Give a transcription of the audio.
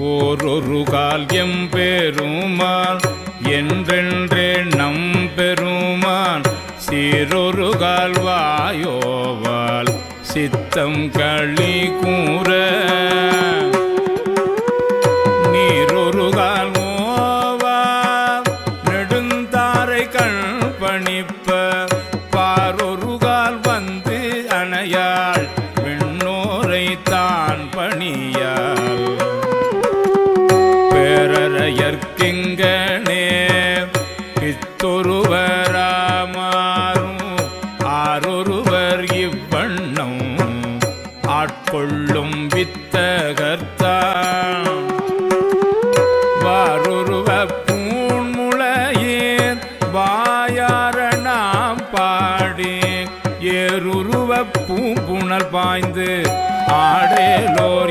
ஓரொரு கால் எம் பெருமான் என்றென்றே நம் பெருமான் சீரொரு கால் வாயோவால் சித்தம் களி கூற. நீரொரு கால் மோவா நெடுந்தாரை கண் பணிப்ப பாரொரு கால் வந்து அணையாள் பேரறையற்கிங்கனே பித்தொருவராமாறும் ஆரொருவர் இவ்வண்ணம் ஆட்கொள்ளும் வித்தகர்த்தா. வாரொருவ பூண்முளையேன் வாயார நாம் பாடி. ஏருருவ பூம்புணல் பாய்ந்து ஆடேலோர்